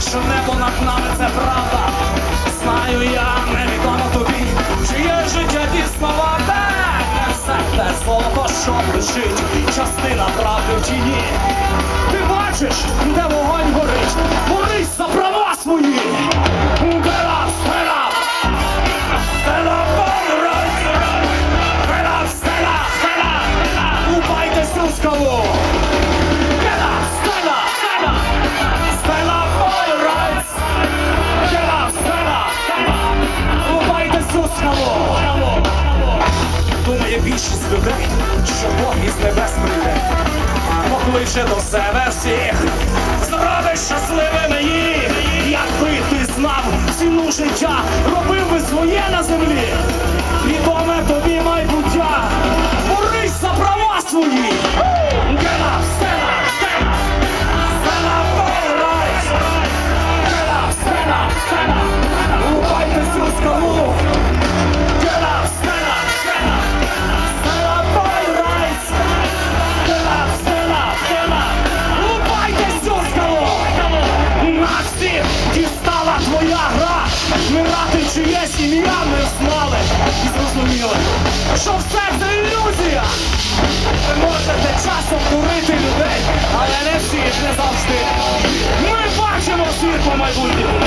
що небо над нами це правда. Знаю я, невідомо тобі, чиє життя дійсно варте. Все те золото, що лежить, частина правди в тіні. Ти бачиш, де вогонь горить, борись за права свої. Get up, Думає більшість людей, що Бог із небес прийде. Покличе до себе всіх, зробить щасливими їх. Якби ти знав ціну життя, дістала твоя гра. Вмирати чиєсь ім'я ми знали і зрозуміли, що все це ілюзія. Ви можете часом курити людей, але не всі, не завжди. Ми бачимо світло по мети.